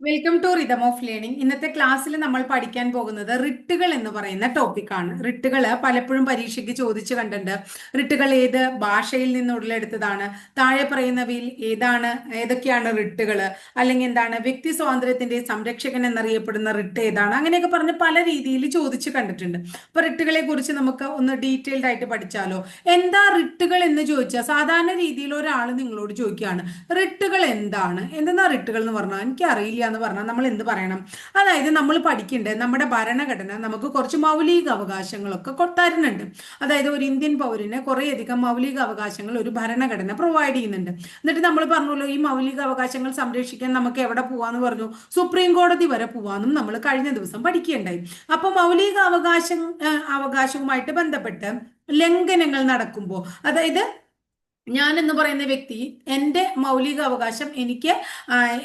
Welcome to rhythm of learning ഇന്നത്തെ ക്ലാസ്സിൽ നമ്മൾ പഠിക്കാൻ പോകുന്നത് റിട്ടുകൾ എന്ന് പറയുന്ന ടോപ്പിക്കാണ് റിട്ടുകൾ പലപ്പോഴും പരീക്ഷയ്ക്ക് ചോദിച്ചു കണ്ടിട്ടുണ്ട്. റിട്ടുകൾ ഏത് ഭാഷയിൽ നിന്ന് ഉടലെടുത്തതാണ് താഴെ പറയുന്നവയിൽ ഏതാണ് ഏതൊക്കെയാണ് റിട്ടുകൾ അല്ലെങ്കിൽ എന്താണ് വ്യക്തി സ്വാതന്ത്ര്യത്തിന്റെ സംരക്ഷകൻ എന്നറിയപ്പെടുന്ന റിട്ട് ഏതാണ്? അങ്ങനെയൊക്കെ പറഞ്ഞ് പല രീതിയിൽ ചോദിച്ചു കണ്ടിട്ടുണ്ട്. അപ്പൊ റിട്ടുകളെ കുറിച്ച് നമുക്ക് ഒന്ന് ഡീറ്റെയിൽഡ് ആയിട്ട് പഠിച്ചാലോ? എന്താ റിട്ടുകൾ എന്ന് ചോദിച്ചാൽ സാധാരണ രീതിയിൽ ഒരാൾ നിങ്ങളോട് ചോദിക്കുകയാണ് റിട്ടുകൾ എന്താണ്? എന്തെന്നാ റിട്ടുകൾ എന്ന് പറഞ്ഞാൽ എനിക്ക് അറിയില്ല എന്ന് പറഞ്ഞാൽ നമ്മൾ എന്ത് പറയണം? അതായത് നമ്മൾ പഠിക്കേണ്ടത് നമ്മുടെ ഭരണഘടന നമുക്ക് കുറച്ച് മൗലിക അവകാശങ്ങളൊക്കെ കൊട്ടാരുന്നുണ്ട്. അതായത് ഒരു ഇന്ത്യൻ പൗരന് കുറേയധികം മൗലിക അവകാശങ്ങൾ ഒരു ഭരണഘടന പ്രൊവൈഡ് ചെയ്യുന്നുണ്ട്. എന്നിട്ട് നമ്മൾ പറഞ്ഞല്ലോ ഈ മൗലിക അവകാശങ്ങൾ സംരക്ഷിക്കാൻ നമുക്ക് എവിടെ പോവാന്ന് പറഞ്ഞു? സുപ്രീം കോടതി വരെ പോവാന്നും നമ്മൾ കഴിഞ്ഞ ദിവസം പഠിക്കുകയുണ്ടായി അപ്പൊ മൗലിക അവകാശം അവകാശവുമായിട്ട് ബന്ധപ്പെട്ട് ലംഘനങ്ങൾ നടക്കുമ്പോൾ അതായത് ഞാൻ എന്ന് പറയുന്ന വ്യക്തി എന്റെ മൗലിക അവകാശം എനിക്ക്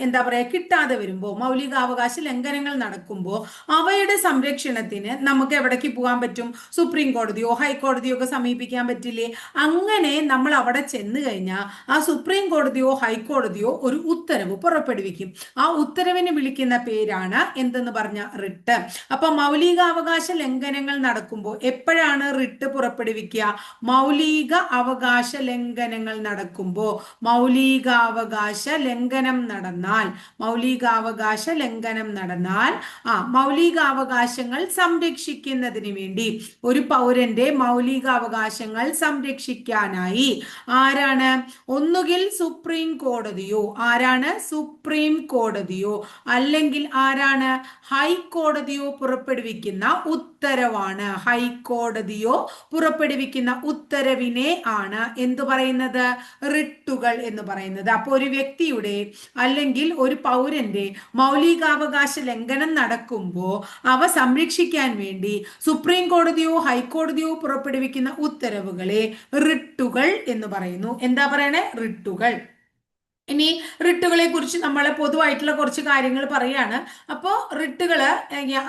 എന്താ പറയുക കിട്ടാതെ വരുമ്പോൾ മൗലികാവകാശ ലംഘനങ്ങൾ നടക്കുമ്പോൾ അവയുടെ സംരക്ഷണത്തിന് നമുക്ക് എവിടേക്ക് പോകാൻ പറ്റും? സുപ്രീം കോടതിയോ ഹൈക്കോടതിയോ ഒക്കെ സമീപിക്കാൻ പറ്റില്ലേ? അങ്ങനെ നമ്മൾ അവിടെ ചെന്ന് കഴിഞ്ഞാൽ ആ സുപ്രീം കോടതിയോ ഹൈക്കോടതിയോ ഒരു ഉത്തരവ് പുറപ്പെടുവിക്കും. ആ ഉത്തരവിന് വിളിക്കുന്ന പേരാണ് എന്തെന്ന് പറഞ്ഞ റിട്ട്. അപ്പൊ മൗലികാവകാശ ലംഘനങ്ങൾ നടക്കുമ്പോൾ എപ്പോഴാണ് റിട്ട് പുറപ്പെടുവിക്കുക? മൗലിക അവകാശ ലംഘന ലംഘനങ്ങൾ നടക്കുമ്പോൾ മൗലികാവകാശ ലംഘനം നടന്നാൽ മൗലികാവകാശ ലംഘനം നടന്നാൽ ആ മൗലികാവകാശങ്ങൾ സംരക്ഷിക്കുന്നതിന് വേണ്ടി ഒരു പൗരന്റെ മൗലികാവകാശങ്ങൾ സംരക്ഷിക്കാനായി ആരാണ്? ഒന്നുകിൽ സുപ്രീം കോടതിയോ ആരാണ്? സുപ്രീം കോടതിയോ അല്ലെങ്കിൽ ആരാണ്? ഹൈക്കോടതിയോ പുറപ്പെടുവിക്കുന്ന ഉത്തരവാണ്. ഹൈക്കോടതിയോ പുറപ്പെടുവിക്കുന്ന ഉത്തരവിനെ ആണ്. എന്തു പറയുന്നത്? പറയുന്നത് റിട്ടുകൾ എന്ന് പറയുന്നത്. അപ്പോൾ ഒരു വ്യക്തിയുടെ അല്ലെങ്കിൽ ഒരു പൗരന്റെ മൗലികാവകാശ ലംഘനം നടക്കുമ്പോൾ അവ സംരക്ഷിക്കാൻ വേണ്ടി സുപ്രീം കോടതിയോ ഹൈക്കോടതിയോ പുറപ്പെടുവിക്കുന്ന ഉത്തരവുകളെ റിട്ടുകൾ എന്ന് പറയുന്നു. എന്താ പറയണേ? റിട്ടുകൾ. ഇനി റിട്ടുകളെ കുറിച്ച് നമ്മൾ പൊതുവായിട്ടുള്ള കുറച്ച് കാര്യങ്ങൾ പറയാണ്. അപ്പോൾ റിട്ടുകൾ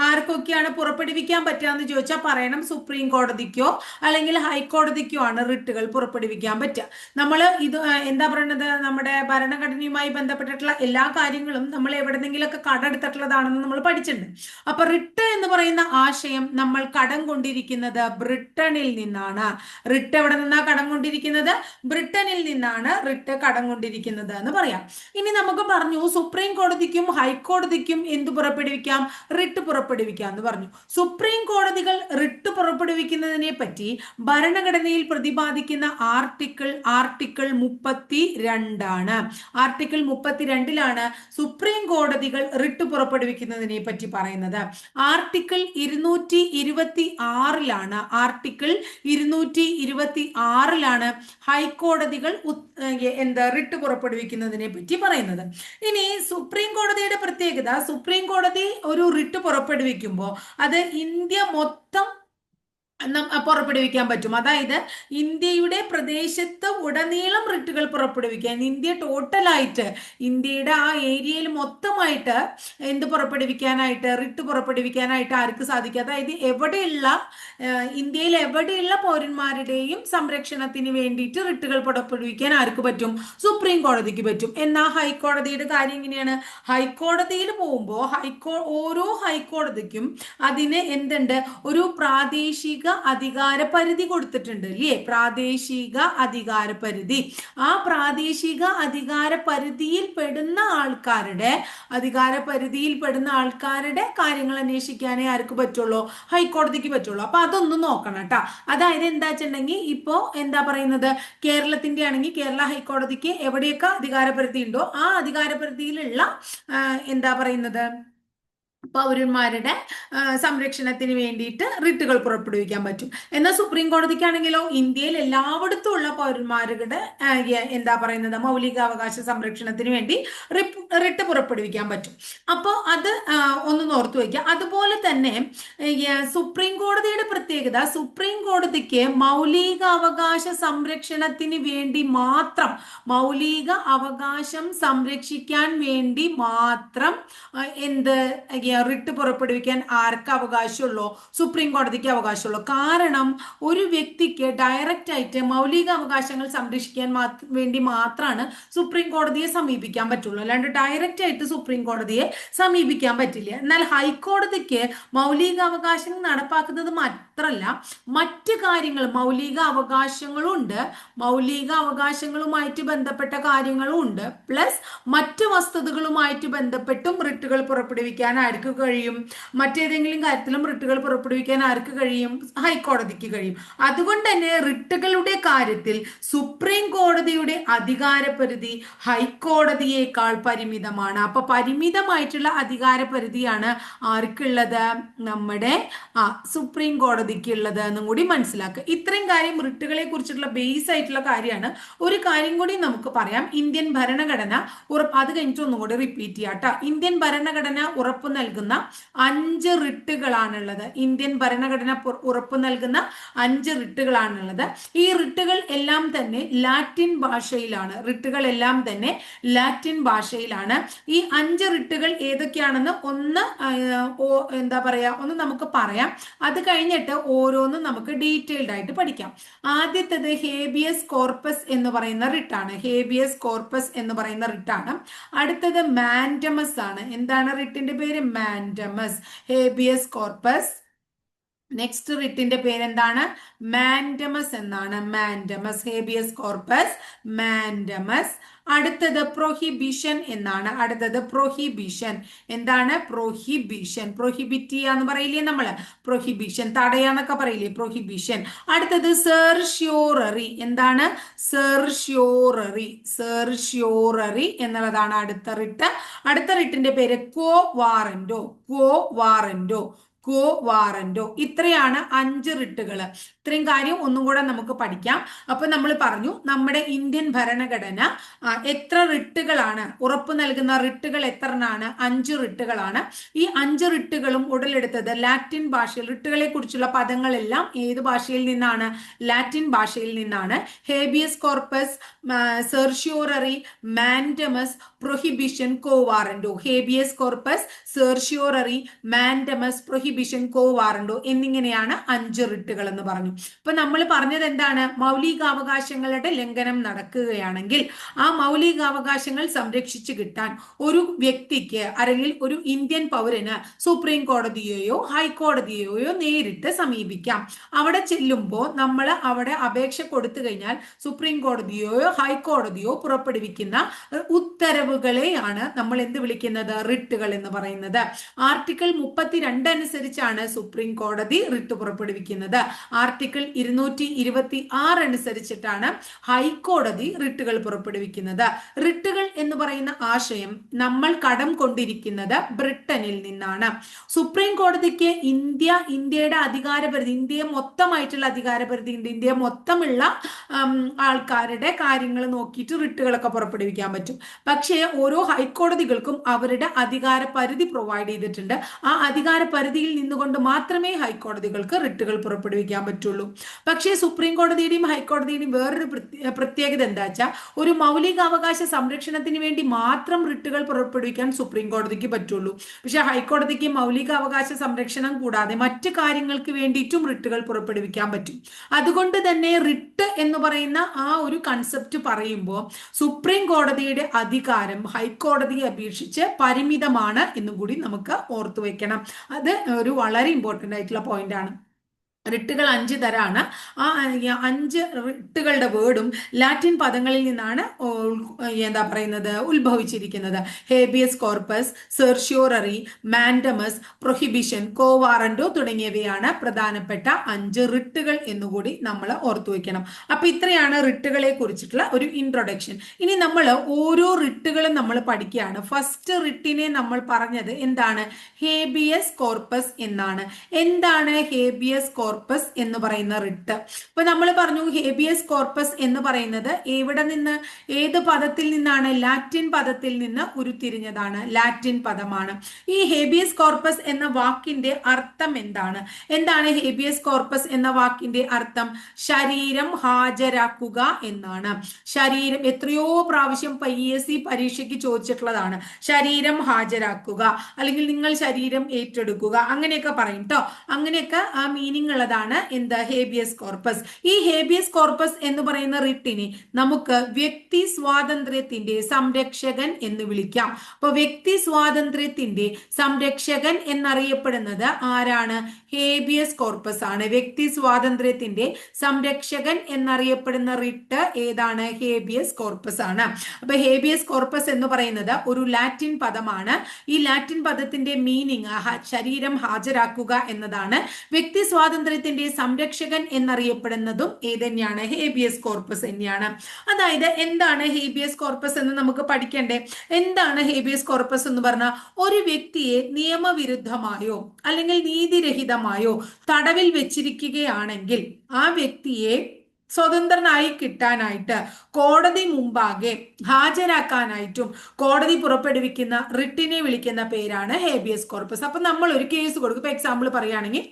ആർക്കൊക്കെയാണ് പുറപ്പെടുവിക്കാൻ പറ്റുക എന്ന് ചോദിച്ചാൽ പറയണം സുപ്രീം കോടതിക്കോ അല്ലെങ്കിൽ ഹൈക്കോടതിക്കോ ആണ് റിട്ടുകൾ പുറപ്പെടുവിക്കാൻ പറ്റുക. നമ്മൾ ഇത് എന്താ പറയണത്? നമ്മുടെ ഭരണഘടനയുമായി ബന്ധപ്പെട്ടിട്ടുള്ള എല്ലാ കാര്യങ്ങളും നമ്മൾ എവിടെന്നെങ്കിലൊക്കെ കടെടുത്തിട്ടുള്ളതാണെന്ന് നമ്മൾ പഠിച്ചിട്ടുണ്ട്. അപ്പൊ റിട്ട് എന്ന് പറയുന്ന ആശയം നമ്മൾ കടം കൊണ്ടിരിക്കുന്നത് ബ്രിട്ടനിൽ നിന്നാണ്. റിട്ട് എവിടെ നിന്നാണ് കടം കൊണ്ടിരിക്കുന്നത്? ബ്രിട്ടനിൽ നിന്നാണ് റിട്ട് കടം കൊണ്ടിരിക്കുന്നത്. എന്ന് പറയാം. ഇനി നമുക്ക് പറഞ്ഞു സുപ്രീം കോടതിക്കും ഹൈക്കോടതിക്കും എന്ത് പുറപ്പെടുവിക്കാം? റിട്ട് പുറപ്പെടുവിക്കാം എന്ന് പറഞ്ഞു. സുപ്രീം കോടതികൾ റിട്ട് പുറപ്പെടുവിക്കുന്നതിനെ പറ്റി ഭരണഘടനയിൽ പ്രതിപാദിക്കുന്ന ആർട്ടിക്കിൾ ആർട്ടിക്കിൾ മുപ്പത്തി രണ്ടാണ് ആർട്ടിക്കിൾ മുപ്പത്തിരണ്ടിലാണ് സുപ്രീം കോടതികൾ റിട്ട് പുറപ്പെടുവിക്കുന്നതിനെ പറ്റി പറയുന്നത്. ആർട്ടിക്കിൾ ഇരുന്നൂറ്റി ഇരുപത്തി ആറിലാണ് ആർട്ടിക്കിൾ ഇരുന്നൂറ്റി ഇരുപത്തി ആറിലാണ് ഹൈക്കോടതികൾ എന്താ റിട്ട് പുറപ്പെടുവിക്കുന്നത്? ചെയ്യുന്നതിനെ പറ്റി പറയുന്നത്. ഇനി സുപ്രീം കോടതിയുടെ പ്രത്യേകത സുപ്രീം കോടതി ഒരു റിട്ട് പുറപ്പെടുവിക്കുമ്പോൾ അത് ഇന്ത്യ മൊത്തം പുറപ്പെടുവിക്കാൻ പറ്റും. അതായത് ഇന്ത്യയുടെ പ്രദേശത്ത് ഉടനീളം റിട്ടുകൾ പുറപ്പെടുവിക്കാൻ ഇന്ത്യ ടോട്ടലായിട്ട് ഇന്ത്യയുടെ ആ ഏരിയയിൽ മൊത്തമായിട്ട് എന്ത് പുറപ്പെടുവിക്കാനായിട്ട് റിട്ട് പുറപ്പെടുവിക്കാനായിട്ട് ആർക്ക് സാധിക്കും? അതായത് എവിടെയുള്ള ഇന്ത്യയിൽ എവിടെയുള്ള പൗരന്മാരുടെയും സംരക്ഷണത്തിന് വേണ്ടിയിട്ട് റിട്ടുകൾ പുറപ്പെടുവിക്കാൻ ആർക്ക് പറ്റും? സുപ്രീം കോടതിക്ക് പറ്റും. എന്നാൽ ഹൈക്കോടതിയുടെ കാര്യം എങ്ങനെയാണ് ഹൈക്കോടതിയിൽ പോകുമ്പോൾ ഹൈക്കോ ഓരോ ഹൈക്കോടതിക്കും അതിന് എന്തുണ്ട്? ഒരു പ്രാദേശിക അധികാര പരിധി കൊടുത്തിട്ടുണ്ട് അല്ലേ പ്രാദേശിക അധികാര പരിധി ആ പ്രാദേശിക അധികാര പരിധിയിൽ പെടുന്ന ആൾക്കാരുടെ അധികാര പരിധിയിൽ പെടുന്ന ആൾക്കാരുടെ കാര്യങ്ങൾ അന്വേഷിക്കാനേ ആർക്ക് പറ്റുള്ളൂ? ഹൈക്കോടതിക്ക് പറ്റുള്ളൂ. അപ്പൊ അതൊന്നും നോക്കണം കേട്ടോ. അതായത് എന്താ വെച്ചിട്ടുണ്ടെങ്കിൽ ഇപ്പോ എന്താ പറയുന്നത്? കേരളത്തിന്റെ ആണെങ്കിൽ കേരള ഹൈക്കോടതിക്ക് എവിടെയൊക്കെ അധികാര പരിധി ഉണ്ടോ ആ അധികാര പരിധിയിലുള്ള എന്താ പറയുന്നത്? പൗരന്മാരുടെ സംരക്ഷണത്തിന് വേണ്ടിയിട്ട് റിട്ടുകൾ പുറപ്പെടുവിക്കാൻ പറ്റും. എന്നാൽ സുപ്രീം കോടതിക്കാണെങ്കിലോ ഇന്ത്യയിൽ എല്ലായിടത്തും ഉള്ള പൗരന്മാരുടെ എന്താ പറയുന്നത് മൗലികാവകാശ സംരക്ഷണത്തിന് വേണ്ടി റിട്ട് പുറപ്പെടുവിക്കാൻ പറ്റും. അപ്പോൾ അത് ഒന്ന് ഓർത്തു വയ്ക്കുക. അതുപോലെ തന്നെ സുപ്രീം കോടതിയുടെ പ്രത്യേകത സുപ്രീം കോടതിക്ക് മൗലികാവകാശ സംരക്ഷണത്തിന് വേണ്ടി മാത്രം മൗലിക അവകാശം സംരക്ഷിക്കാൻ വേണ്ടി മാത്രം എന്ത് റിട്ട് പുറപ്പെടുവിക്കാൻ ആർക്ക് അവകാശമുള്ളൂ? സുപ്രീം കോടതിക്ക് അവകാശമുള്ളൂ? കാരണം ഒരു വ്യക്തിക്ക് ഡയറക്റ്റ് ആയിട്ട് മൗലിക അവകാശങ്ങൾ സംരക്ഷിക്കാൻ വേണ്ടി മാത്രമാണ് സുപ്രീം കോടതിയെ സമീപിക്കാൻ പറ്റുള്ളൂ. അല്ലാണ്ട് ഡയറക്റ്റ് ആയിട്ട് സുപ്രീം കോടതിയെ സമീപിക്കാൻ പറ്റില്ല. എന്നാൽ ഹൈക്കോടതിക്ക് മൗലിക അവകാശങ്ങൾ നടപ്പാക്കുന്നത് മാത്രമല്ല മറ്റ് കാര്യങ്ങൾ മൗലിക അവകാശങ്ങളുണ്ട് മൗലിക അവകാശങ്ങളുമായിട്ട് ബന്ധപ്പെട്ട കാര്യങ്ങളും ഉണ്ട് പ്ലസ് മറ്റ് വസ്തുതകളുമായിട്ട് ബന്ധപ്പെട്ടും റിട്ടുകൾ പുറപ്പെടുവിക്കാൻ ആർക്ക് കഴിയും? മറ്റേതെങ്കിലും കാര്യത്തിലും റിട്ടുകൾ പുറപ്പെടുവിക്കാൻ ആർക്ക് കഴിയും? ഹൈക്കോടതിക്ക് കഴിയും. അതുകൊണ്ട് തന്നെ റിട്ടുകളുടെ കാര്യത്തിൽ സുപ്രീം കോടതിയുടെ അധികാരപരിധി ഹൈക്കോടതിയേക്കാൾ പരിമിതമാണ്. അപ്പൊ പരിമിതമായിട്ടുള്ള അധികാര പരിധിയാണ് ആർക്കുള്ളത്? നമ്മുടെ സുപ്രീം കോടതിക്ക് ഉള്ളത് എന്നും കൂടി മനസ്സിലാക്കുക. ഇത്രയും കാര്യം റിട്ടുകളെ കുറിച്ചിട്ടുള്ള ബേസ് ആയിട്ടുള്ള കാര്യമാണ്. ഒരു കാര്യം കൂടി നമുക്ക് പറയാം. ഇന്ത്യൻ ഭരണഘടന ഉറപ്പ് അത് കഴിഞ്ഞിട്ട് ഒന്നും കൂടി റിപ്പീറ്റ് ചെയ്യാം കേട്ടോ ഇന്ത്യൻ ഭരണഘടന ഉറപ്പ് നൽകുന്ന അഞ്ച് റിട്ടുകളാണുള്ളത്. ഇന്ത്യൻ ഭരണഘടന ഉറപ്പ് നൽകുന്ന അഞ്ച് റിട്ടുകളാണുള്ളത്. ഈ റിട്ടുകൾ എല്ലാം തന്നെ ലാറ്റിൻ ഭാഷയിലാണ്. റിട്ടുകൾ എല്ലാം തന്നെ ലാറ്റിൻ ഭാഷയിലാണ്. ഈ അഞ്ച് റിട്ടുകൾ ഏതൊക്കെയാണെന്ന് ഒന്ന് എന്താ പറയാ ഒന്ന് നമുക്ക് പറയാം. അത് കഴിഞ്ഞിട്ട് ഓരോന്നും നമുക്ക് ഡീറ്റെയിൽഡ് ആയിട്ട് പഠിക്കാം. ആദ്യത്തേത് ഹേബിയസ് കോർപ്പസ് എന്ന് പറയുന്ന റിട്ടാണ്. ഹേബിയസ് കോർപ്പസ് എന്ന് പറയുന്ന റിട്ടാണ്. അടുത്തത് മാൻഡമസ് ആണ്. എന്താണ് റിട്ടിന്റെ പേര്? മാൻഡമസ് ഹേബിയസ് കോർപ്പസ് നെക്സ്റ്റ് റിട്ടിന്റെ പേരെന്താണ്? മാൻഡമസ് എന്നാണ്. മാൻഡമസ് ഹേബിയസ് കോർപ്പസ് മാൻഡമസ് അടുത്തത് പ്രൊഹിബിഷൻ എന്നാണ്. അടുത്തത് പ്രൊഹിബിഷൻ എന്താണ്? പ്രൊഹിബിഷൻ പ്രൊഹിബിറ്റ് എന്ന് പറയില്ലേ നമ്മൾ പ്രൊഹിബിഷൻ തടയാന്നൊക്കെ പറയില്ലേ? പ്രൊഹിബിഷൻ അടുത്തത് സെർഷ്യോററി എന്താണ്? സെർഷ്യോററി സെർഷ്യോററി എന്നുള്ളതാണ് അടുത്ത റിട്ട് അടുത്ത റിട്ടിന്റെ പേര് കോ വാറന്റോ കോ വാറന്റോ കോ വാറന്റോ. ഇത്രയാണ് അഞ്ച് റിട്ടുകൾ ഇത്രയും കാര്യം ഒന്നും കൂടെ നമുക്ക് പഠിക്കാം. അപ്പൊ നമ്മൾ പറഞ്ഞു നമ്മുടെ ഇന്ത്യൻ ഭരണഘടന എത്ര റിട്ടുകളാണ് ഉറപ്പ് നൽകുന്ന റിട്ടുകൾ എത്രനാണ് അഞ്ച് റിട്ടുകളാണ്. ഈ അഞ്ച് റിട്ടുകളും ഉടലെടുത്തത് ലാറ്റിൻ ഭാഷയിൽ റിട്ടുകളെ കുറിച്ചുള്ള പദങ്ങളെല്ലാം ഏത് ഭാഷയിൽ നിന്നാണ്? ലാറ്റിൻ ഭാഷയിൽ നിന്നാണ്. Habeas corpus certiorari mandamus prohibition quo warranto. Habeas corpus certiorari mandamus prohibition quo warranto എന്നിങ്ങനെയാണ് അഞ്ച് റിട്ടുകൾ എന്ന് പറഞ്ഞു. ഇപ്പൊ നമ്മൾ പറഞ്ഞത് എന്താണ്? മൗലികാവകാശങ്ങളുടെ ലംഘനം നടക്കുകയാണെങ്കിൽ ആ മൗലികാവകാശങ്ങൾ സംരക്ഷിച്ചു കിട്ടാൻ ഒരു വ്യക്തിക്ക് അല്ലെങ്കിൽ ഒരു ഇന്ത്യൻ പൗരന് സുപ്രീം കോടതിയെയോ ഹൈക്കോടതിയെയോ നേരിട്ട് സമീപിക്കാം. അവിടെ ചെല്ലുമ്പോൾ നമ്മൾ അവിടെ അപേക്ഷ കൊടുത്തു കഴിഞ്ഞാൽ സുപ്രീം കോടതിയോ ഹൈക്കോടതിയോ പുറപ്പെടുവിക്കുന്ന ഉത്തരവുകളെയാണ് നമ്മൾ എന്ത് വിളിക്കുന്നത്? റിട്ടുകൾ എന്ന് പറയുന്നത്. ആർട്ടിക്കിൾ മുപ്പത്തിരണ്ട് അനുസരിച്ചാണ് സുപ്രീം കോടതി റിട്ട് പുറപ്പെടുവിക്കുന്നത്. ആർട്ടിക്കിൾ ആർട്ടിക്കിൾ ഇരുന്നൂറ്റി ഇരുപത്തി ആറ് അനുസരിച്ചിട്ടാണ് ഹൈക്കോടതി റിട്ടുകൾ പുറപ്പെടുവിക്കുന്നത്. റിട്ടുകൾ എന്ന് പറയുന്ന ആശയം നമ്മൾ കടം കൊണ്ടിരിക്കുന്നത് ബ്രിട്ടനിൽ നിന്നാണ്. സുപ്രീം കോടതിക്ക് ഇന്ത്യ ഇന്ത്യയുടെ അധികാരപരിധി ഇന്ത്യയെ മൊത്തമായിട്ടുള്ള അധികാരപരിധി ഉണ്ട് ഇന്ത്യ മൊത്തമുള്ള ആൾക്കാരുടെ കാര്യങ്ങൾ നോക്കിയിട്ട് റിട്ടുകളൊക്കെ പുറപ്പെടുവിക്കാൻ പറ്റും. പക്ഷേ ഓരോ ഹൈക്കോടതികൾക്കും അവരുടെ അധികാര പരിധി പ്രൊവൈഡ് ചെയ്തിട്ടുണ്ട്. ആ അധികാര പരിധിയിൽ നിന്നുകൊണ്ട് മാത്രമേ ഹൈക്കോടതികൾക്ക് റിട്ടുകൾ പുറപ്പെടുവിക്കാൻ പറ്റുള്ളൂ. പക്ഷേ സുപ്രീം കോടതിയുടെയും ഹൈക്കോടതിയുടെയും വേറൊരു പ്രത്യേകത എന്താ വെച്ചാൽ ഒരു മൗലികാവകാശ സംരക്ഷണത്തിന് വേണ്ടി മാത്രം റിട്ടുകൾ പുറപ്പെടുവിക്കാൻ സുപ്രീം കോടതിക്ക് പറ്റുള്ളൂ. പക്ഷെ ഹൈക്കോടതിക്ക് മൗലികാവകാശ സംരക്ഷണം കൂടാതെ മറ്റു കാര്യങ്ങൾക്ക് വേണ്ടിയിട്ടും റിട്ടുകൾ പുറപ്പെടുവിക്കാൻ പറ്റും. അതുകൊണ്ട് തന്നെ റിട്ട് എന്ന് പറയുന്ന ആ ഒരു കൺസെപ്റ്റ് പറയുമ്പോൾ സുപ്രീം കോടതിയുടെ അധികാരം ഹൈക്കോടതിയെ അപേക്ഷിച്ച് പരിമിതമാണ് എന്നും കൂടി നമുക്ക് ഓർത്തു വെക്കണം. അത് ഒരു വളരെ ഇമ്പോർട്ടന്റ് ആയിട്ടുള്ള പോയിന്റ് ആണ്. റിട്ടുകൾ അഞ്ച് തരാണ്. ആ അഞ്ച് റിട്ടുകളുടെ വേർഡും ലാറ്റിൻ പദങ്ങളിൽ നിന്നാണ് എന്താ പറയുന്നത് ഉത്ഭവിച്ചിരിക്കുന്നത്. Habeas corpus certiorari mandamus prohibition quo warranto തുടങ്ങിയവയാണ് പ്രധാനപ്പെട്ട അഞ്ച് റിട്ടുകൾ എന്നുകൂടി നമ്മൾ ഓർത്തു വയ്ക്കണം അപ്പൊ ഇത്രയാണ് റിട്ടുകളെ കുറിച്ചിട്ടുള്ള ഒരു ഇൻട്രൊഡക്ഷൻ ഇനി നമ്മൾ ഓരോ റിട്ടുകളും നമ്മൾ പഠിക്കുകയാണ്. ഫസ്റ്റ് റിട്ടിനെ നമ്മൾ പറഞ്ഞത് എന്താണ്? ഹേബിയസ് കോർപ്പസ് എന്നാണ്. എന്താണ് ഹേബിയസ് കോർപ്പസ് കോർപ്പസ് എന്ന് പറയുന്ന റിട്ട്. ഇപ്പൊ നമ്മൾ പറഞ്ഞു ഹേബിയസ് കോർപ്പസ് എന്ന് പറയുന്നത് എവിടെ നിന്ന് ഏത് പദത്തിൽ നിന്നാണ് ലാറ്റിൻ പദത്തിൽ നിന്ന് ഉരുത്തിരിഞ്ഞതാണ് ലാറ്റിൻ പദമാണ്. ഈ ഹേബിയസ് കോർപ്പസ് എന്ന വാക്കിന്റെ അർത്ഥം എന്താണ്? എന്താണ് ഹേബിയസ് കോർപ്പസ് എന്ന വാക്കിന്റെ അർത്ഥം? ശരീരം ഹാജരാക്കുക എന്നാണ്. ശരീരം എത്രയോ പ്രാവശ്യം പി എസ് സി പരീക്ഷയ്ക്ക് ചോദിച്ചിട്ടുള്ളതാണ്. ശരീരം ഹാജരാക്കുക അല്ലെങ്കിൽ നിങ്ങൾ ശരീരം ഏറ്റെടുക്കുക അങ്ങനെയൊക്കെ പറയും കേട്ടോ അങ്ങനെയൊക്കെ ആ മീനിങ് ഉള്ളതാണ് എന്ത് ഹേബിയസ് കോർപ്പസ് ഈ ഹേബിയസ് കോർപ്പസ് എന്ന് പറയുന്ന റിട്ടിനെ നമുക്ക് വ്യക്തി സ്വാതന്ത്ര്യത്തിന്റെ സംരക്ഷകൻ എന്ന് വിളിക്കാം. അപ്പൊ വ്യക്തി സ്വാതന്ത്ര്യത്തിന്റെ സംരക്ഷകൻ എന്നറിയപ്പെടുന്നത് ആരാണ്? ഹേബിയസ് കോർപ്പസ് ആണ്. വ്യക്തി സ്വാതന്ത്ര്യത്തിന്റെ സംരക്ഷകൻ എന്നറിയപ്പെടുന്ന റിട്ട് ഏതാണ്? ഹേബിയസ് കോർപ്പസ് ആണ്. അപ്പൊ ഹേബിയസ് കോർപ്പസ് എന്ന് പറയുന്നത് ഒരു ലാറ്റിൻ പദമാണ്. ഈ ലാറ്റിൻ പദത്തിന്റെ മീനിങ് ശരീരം ഹാജരാക്കുക എന്നതാണ്. വ്യക്തി സ്വാതന്ത്ര്യത്തിന്റെ സംരക്ഷകൻ എന്നറിയപ്പെടുന്നതും ഏതന്നെയാണ് ഹേബിയസ് കോർപ്പസ് തന്നെയാണ്. അതായത് എന്താണ് ഹേബിയസ് കോർപ്പസ് എന്ന് നമുക്ക് പഠിക്കണ്ടേ? എന്താണ് ഹേബിയസ് കോർപ്പസ് എന്ന് പറഞ്ഞാൽ ഒരു വ്യക്തിയെ നിയമവിരുദ്ധമായോ അല്ലെങ്കിൽ നീതിരഹിതമായോ തടവിൽ വെച്ചിരിക്കുകയാണെങ്കിൽ ആ വ്യക്തിയെ സ്വതന്ത്രനായി കിട്ടാനായിട്ട് കോടതി മുമ്പാകെ ഹാജരാക്കാനായിട്ടും കോടതി പുറപ്പെടുവിക്കുന്ന റിട്ടിനെ വിളിക്കുന്ന പേരാണ് ഹേബിയസ് കോർപ്പസ്. അപ്പൊ നമ്മൾ ഒരു കേസ് കൊടുക്കും. ഇപ്പൊ എക്സാമ്പിൾ പറയുകയാണെങ്കിൽ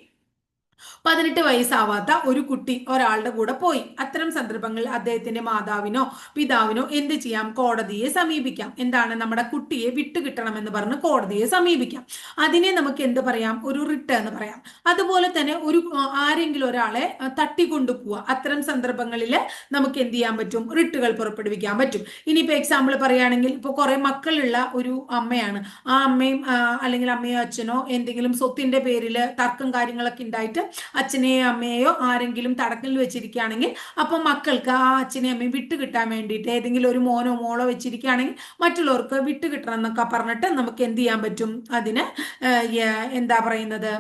പതിനെട്ട് വയസ്സാവാത്ത ഒരു കുട്ടി ഒരാളുടെ കൂടെ പോയി. അത്തരം സന്ദർഭങ്ങളിൽ അദ്ദേഹത്തിന്റെ മാതാവിനോ പിതാവിനോ എന്ത് ചെയ്യാം? കോടതിയെ സമീപിക്കാം. എന്താണ്? നമ്മുടെ കുട്ടിയെ വിട്ടുകിട്ടണമെന്ന് പറഞ്ഞ് കോടതിയെ സമീപിക്കാം. അതിനെ നമുക്ക് എന്ത് പറയാം? ഒരു റിട്ട് എന്ന് പറയാം. അതുപോലെ തന്നെ ഒരു ആരെങ്കിലും ഒരാളെ തട്ടിക്കൊണ്ടു പോവുക അത്തരം സന്ദർഭങ്ങളിൽ നമുക്ക് എന്ത് ചെയ്യാൻ പറ്റും? റിട്ടുകൾ പുറപ്പെടുവിക്കാൻ പറ്റും. ഇനിയിപ്പോ എക്സാമ്പിൾ പറയുകയാണെങ്കിൽ ഇപ്പൊ കുറെ മക്കളുള്ള ഒരു അമ്മയാണ്. ആ അമ്മയും അല്ലെങ്കിൽ അമ്മയോ അച്ഛനോ എന്തെങ്കിലും സ്വത്തിന്റെ പേരിൽ തർക്കം കാര്യങ്ങളൊക്കെ ഉണ്ടായിട്ട് അച്ഛനെയോ അമ്മയെയോ ആരെങ്കിലും തടക്കലിൽ വെച്ചിരിക്കുകയാണെങ്കിൽ അപ്പം മക്കൾക്ക് ആ അച്ഛനെയും അമ്മയും വിട്ട് കിട്ടാൻ വേണ്ടിയിട്ട് ഏതെങ്കിലും ഒരു മോനോ മോളോ വെച്ചിരിക്കുകയാണെങ്കിൽ മറ്റുള്ളവർക്ക് വിട്ട് കിട്ടണം എന്നൊക്കെ പറഞ്ഞിട്ട് നമുക്ക് എന്ത് ചെയ്യാൻ പറ്റും? അതിന് എന്താ പറയുന്നത്?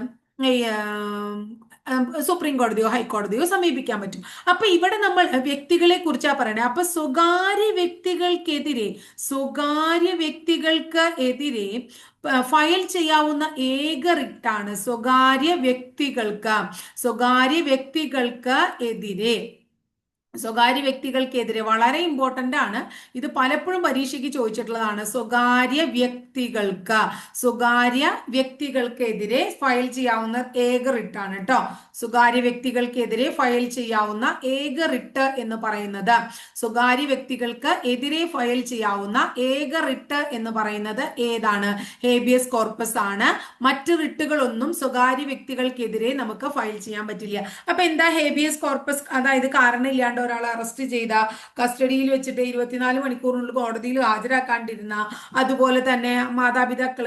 സുപ്രീം കോടതിയോ ഹൈക്കോടതിയോ സമീപിക്കാൻ പറ്റും. അപ്പൊ ഇവിടെ നമ്മൾ വ്യക്തികളെ കുറിച്ചാ പറയണേ. അപ്പൊ സ്വകാര്യ വ്യക്തികൾക്കെതിരെ സ്വകാര്യ വ്യക്തികൾക്ക് എതിരെ ഫയൽ ചെയ്യാവുന്ന ഏക റിട്ടാണ് സ്വകാര്യ വ്യക്തികൾക്ക് സ്വകാര്യ വ്യക്തികൾക്ക് എതിരെ സ്വകാര്യ വ്യക്തികൾക്കെതിരെ വളരെ ഇമ്പോർട്ടന്റ് ആണ്. ഇത് പലപ്പോഴും പരീക്ഷയ്ക്ക് ചോദിച്ചിട്ടുള്ളതാണ്. സ്വകാര്യ വ്യക്തികൾക്ക് സ്വകാര്യ വ്യക്തികൾക്കെതിരെ ഫയൽ ചെയ്യാവുന്ന ഏക റിട്ടാണ് കേട്ടോ സ്വകാര്യ വ്യക്തികൾക്കെതിരെ ഫയൽ ചെയ്യാവുന്ന ഏക റിട്ട് എന്ന് പറയുന്നത്. സ്വകാര്യ വ്യക്തികൾക്ക് എതിരെ ഫയൽ ചെയ്യാവുന്ന ഏക റിട്ട് എന്ന് പറയുന്നത് ഏതാണ്? ഹേബിയസ് കോർപ്പസ് ആണ്. മറ്റ് റിട്ടുകളൊന്നും സ്വകാര്യ വ്യക്തികൾക്കെതിരെ നമുക്ക് ഫയൽ ചെയ്യാൻ പറ്റില്ല. അപ്പൊ എന്താ ഹേബിയസ് കോർപ്പസ്? അതായത് കാരണം ഇല്ലാണ്ട് ഒരാളെ അറസ്റ്റ് ചെയ്ത കസ്റ്റഡിയിൽ വെച്ചിട്ട് ഇരുപത്തിനാല് മണിക്കൂറിനുള്ളിൽ കോടതിയിൽ ഹാജരാക്കാണ്ടിരുന്ന അതുപോലെ തന്നെ മാതാപിതാക്കൾ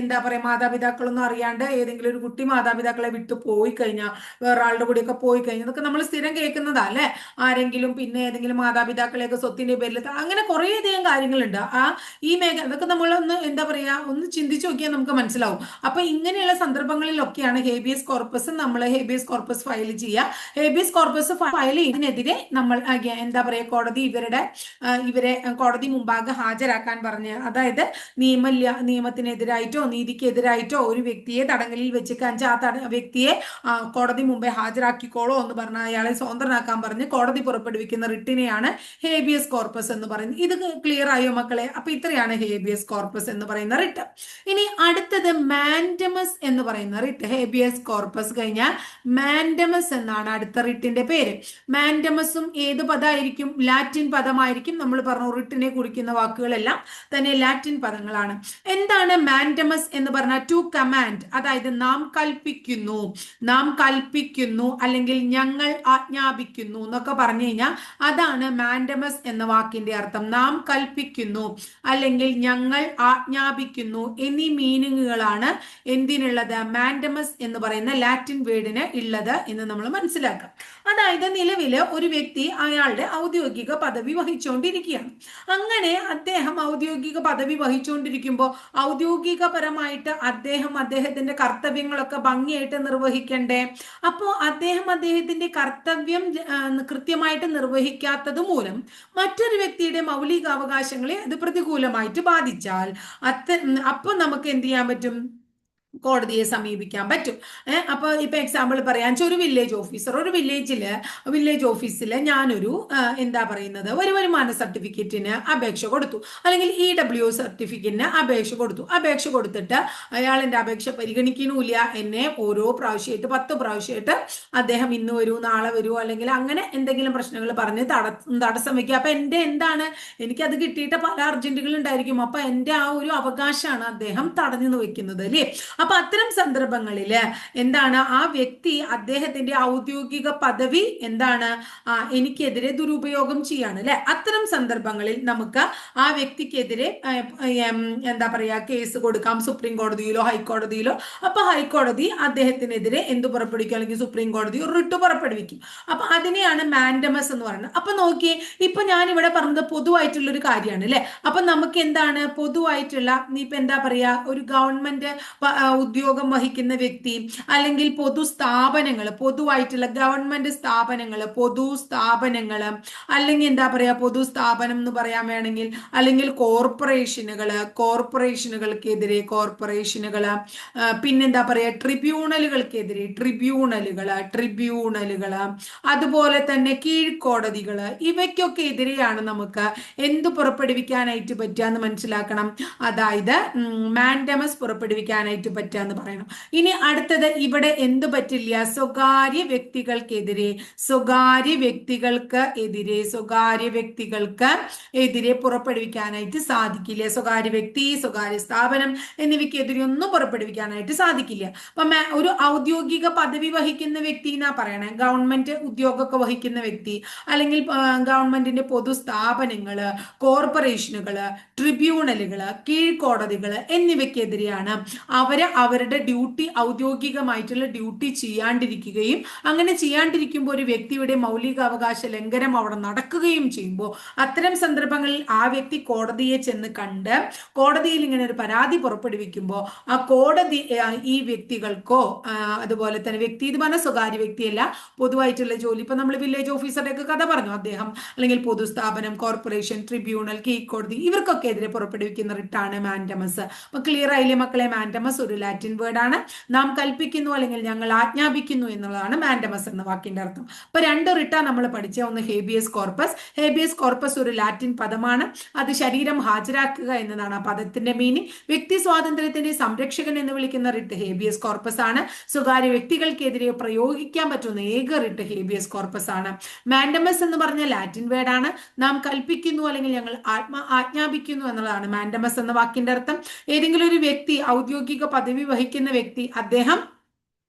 എന്താ പറയാ മാതാപിതാക്കളൊന്നും അറിയാണ്ട് ഏതെങ്കിലും ഒരു കുട്ടി മാതാപിതാക്കളെ വിട്ടു പോയി കഴിഞ്ഞാൽ വേറൊരാളുടെ കൂടെയൊക്കെ പോയി കഴിഞ്ഞാൽ ഇതൊക്കെ നമ്മൾ സ്ഥിരം കേൾക്കുന്നതാ അല്ലെ? ആരെങ്കിലും പിന്നെ ഏതെങ്കിലും മാതാപിതാക്കളെയൊക്കെ സ്വത്തിന്റെ പേരിൽ അങ്ങനെ കുറേ അധികം കാര്യങ്ങളുണ്ട്. ആ ഈ മേഖല അതൊക്കെ നമ്മളൊന്ന് എന്താ പറയാ ഒന്ന് ചിന്തിച്ചു നോക്കിയാൽ നമുക്ക് മനസ്സിലാവും. അപ്പൊ ഇങ്ങനെയുള്ള സന്ദർഭങ്ങളിലൊക്കെയാണ് ഹേബിയസ് കോർപ്പസ് നമ്മൾ ഹേബിയസ് കോർപ്പസ് ഫയൽ ചെയ്യുക. ഹേബിയസ് കോർപ്പസ് ഫയൽ ചെയ്യുന്നതിനെതിരെ നമ്മൾ എന്താ പറയാ കോടതി ഇവരുടെ ഇവരെ കോടതി മുമ്പാകെ ഹാജരാക്കാൻ പറഞ്ഞ് അതായത് നിയമ നിയമത്തിനെതിരായിട്ടോ നീതിക്കെതിരായിട്ടോ ഒരു വ്യക്തിയെ തടങ്കലിൽ വെച്ച് തട വ്യക്തിയെ കോടതി മുമ്പേ ഹാജരാക്കിക്കോളോ എന്ന് പറഞ്ഞ അയാളെ സ്വതന്ത്രനാക്കാൻ പറഞ്ഞ് കോടതി പുറപ്പെടുവിക്കുന്ന റിട്ടിനെയാണ് ഹേബിയസ് കോർപ്പസ് എന്ന് പറയുന്നത്. ഇത് ക്ലിയർ ആയോ മക്കളെ? അപ്പൊ ഇത്രയാണ് ഹേബിയസ് കോർപ്പസ് എന്ന് പറയുന്ന റിട്ട്. ഇനി അടുത്തത് മാൻഡമസ് എന്ന് പറയുന്ന റിട്ട്. ഹേബിയസ് കോർപ്പസ് കഴിഞ്ഞാൽ മാൻഡമസ് എന്നാണ് അടുത്ത റിട്ടിന്റെ പേര്. മാൻഡമസും ഏത് പദമായിരിക്കും ലാറ്റിൻ പദമായിരിക്കും. നമ്മൾ പറഞ്ഞു റിട്ടിനെ കുറിക്കുന്ന വാക്കുകളെല്ലാം തന്നെ ലാറ്റിൻ പദങ്ങളാണ്. എന്താണ് മാൻഡമസ് എന്ന് പറഞ്ഞാൽ ടു കമാൻഡ് അതായത് നാം കൽപ്പിക്കുന്നു. നാം കൽപ്പിക്കുന്നു അല്ലെങ്കിൽ ഞങ്ങൾ ആജ്ഞാപിക്കുന്നു എന്നൊക്കെ പറഞ്ഞു കഴിഞ്ഞാൽ അതാണ് മാൻഡമസ് എന്ന വാക്കിന്റെ അർത്ഥം. നാം കൽപ്പിക്കുന്നു അല്ലെങ്കിൽ ഞങ്ങൾ ആജ്ഞാപിക്കുന്നു എന്നീ മീനിങ്ങുകളാണ് എന്തിനുള്ളത്? മാൻഡമസ് എന്ന് പറയുന്ന ലാറ്റിൻ വേർഡിന് ഉള്ളത് എന്ന് നമ്മൾ മനസ്സിലാക്കാം. അതായത് നിലവിൽ ഒരു വ്യക്തി അയാളുടെ ഔദ്യോഗിക പദവി വഹിച്ചുകൊണ്ടിരിക്കുകയാണ് അങ്ങനെ അദ്ദേഹം ഔദ്യോഗിക പദവി വഹിച്ചുകൊണ്ടിരിക്കുമ്പോൾ ഔദ്യോഗികപരമായിട്ട് അദ്ദേഹം അദ്ദേഹത്തിന്റെ കർത്തവ്യങ്ങളൊക്കെ ഭംഗിയായിട്ട് നിർവഹിക്കണ്ടേ? അപ്പോൾ അദ്ദേഹം അദ്ദേഹത്തിന്റെ കർത്തവ്യം കൃത്യമായിട്ട് നിർവഹിക്കാത്തത് മൂലം മറ്റൊരു വ്യക്തിയുടെ മൗലിക അവകാശങ്ങളെ അത് പ്രതികൂലമായിട്ട് ബാധിച്ചാൽ അത്ത അപ്പൊ നമുക്ക് എന്ത് ചെയ്യാൻ പറ്റും? കോടതിയെ സമീപിക്കാൻ പറ്റും. ഏഹ് അപ്പൊ ഇപ്പൊ എക്സാമ്പിൾ പറയാൻ ഒരു വില്ലേജ് ഓഫീസർ ഒരു വില്ലേജിൽ വില്ലേജ് ഓഫീസിൽ ഞാനൊരു എന്താ പറയുന്നത് ഒരു വരുമാന സർട്ടിഫിക്കറ്റിന് അപേക്ഷ കൊടുത്തു. അല്ലെങ്കിൽ ഇ ഡബ്ല്യു സർട്ടിഫിക്കറ്റിന് അപേക്ഷ കൊടുത്തു. അപേക്ഷ കൊടുത്തിട്ട് അയാൾ എന്റെ അപേക്ഷ പരിഗണിക്കണമില്ല എന്നെ ഓരോ പ്രാവശ്യമായിട്ട് പത്ത് പ്രാവശ്യമായിട്ട് അദ്ദേഹം ഇന്ന് വരൂ നാളെ വരൂ അല്ലെങ്കിൽ അങ്ങനെ എന്തെങ്കിലും പ്രശ്നങ്ങൾ പറഞ്ഞ് തട തടസ്സം വയ്ക്കുക അപ്പൊ എന്റെ എന്താണ്? എനിക്കത് കിട്ടിയിട്ട് പല അർജന്റുകൾ ഉണ്ടായിരിക്കും. അപ്പൊ എന്റെ ആ ഒരു അവകാശമാണ് അദ്ദേഹം തടഞ്ഞു വെക്കുന്നത് അല്ലേ? അപ്പൊ അത്തരം സന്ദർഭങ്ങളിൽ എന്താണ് ആ വ്യക്തി അദ്ദേഹത്തിന്റെ ഔദ്യോഗിക പദവി എന്താണ് എനിക്കെതിരെ ദുരുപയോഗം ചെയ്യാണ് അല്ലെ? അത്തരം സന്ദർഭങ്ങളിൽ നമുക്ക് ആ വ്യക്തിക്കെതിരെ എന്താ പറയാ കേസ് കൊടുക്കാം സുപ്രീം കോടതിയിലോ ഹൈക്കോടതിയിലോ. അപ്പൊ ഹൈക്കോടതി അദ്ദേഹത്തിനെതിരെ എന്ത് പുറപ്പെടുവിക്കും? അല്ലെങ്കിൽ സുപ്രീം കോടതി ഒരു റിട്ട് പുറപ്പെടുവിക്കും. അപ്പൊ അതിനെയാണ് മാൻഡമസ് എന്ന് പറയുന്നത്. അപ്പൊ നോക്കിയേ ഇപ്പൊ ഞാൻ ഇവിടെ പറഞ്ഞത് പൊതുവായിട്ടുള്ള ഒരു കാര്യമാണ് അല്ലെ? അപ്പൊ നമുക്ക് എന്താണ് പൊതുവായിട്ടുള്ള നീ ഇപ്പൊ എന്താ പറയാ ഒരു ഗവൺമെന്റ് ഉദ്യോഗം വഹിക്കുന്ന വ്യക്തി അല്ലെങ്കിൽ പൊതു സ്ഥാപനങ്ങൾ പൊതുവായിട്ടുള്ള ഗവൺമെന്റ് സ്ഥാപനങ്ങൾ പൊതു സ്ഥാപനങ്ങൾ അല്ലെങ്കിൽ എന്താ പറയാ പൊതു സ്ഥാപനം എന്ന് പറയാൻ വേണമെങ്കിൽ അല്ലെങ്കിൽ കോർപ്പറേഷനുകൾ കോർപ്പറേഷനുകൾക്കെതിരെ കോർപ്പറേഷനുകൾ പിന്നെന്താ പറയാ ട്രിബ്യൂണലുകൾക്കെതിരെ ട്രിബ്യൂണലുകൾ ട്രിബ്യൂണലുകൾ അതുപോലെ തന്നെ കീഴ്ക്കോടതികൾ ഇവയ്ക്കൊക്കെ എതിരെയാണ് നമുക്ക് എന്ത് പുറപ്പെടുവിക്കാനായിട്ട് പറ്റുക എന്ന് മനസ്സിലാക്കണം. അതായത് മാൻഡമസ് പുറപ്പെടുവിക്കാനായിട്ട് പറ്റുക എന്ന് പറയണം. ഇനി അടുത്തത് ഇവിടെ എന്ത് പറ്റില്ല? സ്വകാര്യ വ്യക്തികൾക്കെതിരെ സ്വകാര്യ വ്യക്തികൾക്ക് എതിരെ സ്വകാര്യ വ്യക്തികൾക്ക് എതിരെ പുറപ്പെടുവിക്കാനായിട്ട് സാധിക്കില്ല. സ്വകാര്യ വ്യക്തി സ്വകാര്യ സ്ഥാപനം എന്നിവയ്ക്കെതിരെ ഒന്നും പുറപ്പെടുവിക്കാനായിട്ട് സാധിക്കില്ല. അപ്പൊ ഒരു ഔദ്യോഗിക പദവി വഹിക്കുന്ന വ്യക്തി എന്നാ പറയണേ? ഗവൺമെന്റ് ഉദ്യോഗമൊക്കെ വഹിക്കുന്ന വ്യക്തി അല്ലെങ്കിൽ ഗവൺമെന്റിന്റെ പൊതു സ്ഥാപനങ്ങൾ കോർപ്പറേഷനുകൾ ട്രിബ്യൂണലുകൾ കീഴ്ക്കോടതികൾ എന്നിവയ്ക്കെതിരെയാണ് അവർ അവരുടെ ഡ്യൂട്ടി ഔദ്യോഗികമായിട്ടുള്ള ഡ്യൂട്ടി ചെയ്യാണ്ടിരിക്കുകയും അങ്ങനെ ചെയ്യാണ്ടിരിക്കുമ്പോൾ ഒരു വ്യക്തിയുടെ മൗലിക അവകാശ ലംഘനം അവിടെ നടക്കുകയും ചെയ്യുമ്പോൾ അത്തരം സന്ദർഭങ്ങളിൽ ആ വ്യക്തി കോടതിയെ ചെന്ന് കണ്ട് കോടതിയിൽ ഇങ്ങനെ ഒരു പരാതി പുറപ്പെടുവിക്കുമ്പോൾ ആ കോടതി ഈ വ്യക്തികൾക്കോ അതുപോലെ തന്നെ വ്യക്തി ഇത് പറഞ്ഞ സ്വകാര്യ വ്യക്തിയല്ല പൊതുവായിട്ടുള്ള ജോലി ഇപ്പൊ നമ്മൾ വില്ലേജ് ഓഫീസറുടെ ഒക്കെ കഥ പറഞ്ഞു അദ്ദേഹം അല്ലെങ്കിൽ പൊതുസ്ഥാപനം കോർപ്പറേഷൻ ട്രിബ്യൂണൽ കീഴ്ക്കോടതി ഇവർക്കൊക്കെ എതിരെ പുറപ്പെടുവിക്കുന്ന റിട്ടാണ് മാൻഡമസ്. അപ്പൊ ക്ലിയർ ആയില്ലേ മക്കളെ? മാൻഡമസ് ഒരു ലാറ്റിൻ വേർഡാണ് നാം കൽപ്പിക്കുന്നു അല്ലെങ്കിൽ ഞങ്ങൾ ആജ്ഞാപിക്കുന്നു എന്നുള്ളതാണ് മാൻഡമസ് എന്ന വാക്കിന്റെ അർത്ഥം. അപ്പൊ രണ്ട് റിട്ട നമ്മൾ പഠിച്ച ഒന്ന് ഹേബിയസ് കോർപ്പസ് ഹേബിയസ് കോർപ്പസ് ഒരു ലാറ്റിൻ പദമാണ്. അത് ശരീരം ഹാജരാക്കുക എന്നതാണ് ആ പദത്തിന്റെ മീനിങ് വ്യക്തി സ്വാതന്ത്ര്യത്തിന്റെ സംരക്ഷകൻ എന്ന് വിളിക്കുന്ന റിട്ട് ഹേബിയസ് കോർപ്പസ് ആണ്. സ്വകാര്യ വ്യക്തികൾക്കെതിരെ പ്രയോഗിക്കാൻ പറ്റുന്ന ഏക റിട്ട് ഹേബിയസ് കോർപ്പസ് ആണ്. മാൻഡമസ് എന്ന് പറഞ്ഞ ലാറ്റിൻ വേർഡാണ് നാം കൽപ്പിക്കുന്നു അല്ലെങ്കിൽ ഞങ്ങൾ ആത്മ ആജ്ഞാപിക്കുന്നു എന്നുള്ളതാണ് മാൻഡമസ് എന്ന വാക്കിന്റെ അർത്ഥം. ഏതെങ്കിലും ഒരു വ്യക്തി ഔദ്യോഗിക പദവി വഹിക്കുന്ന വ്യക്തി അദ്ദേഹം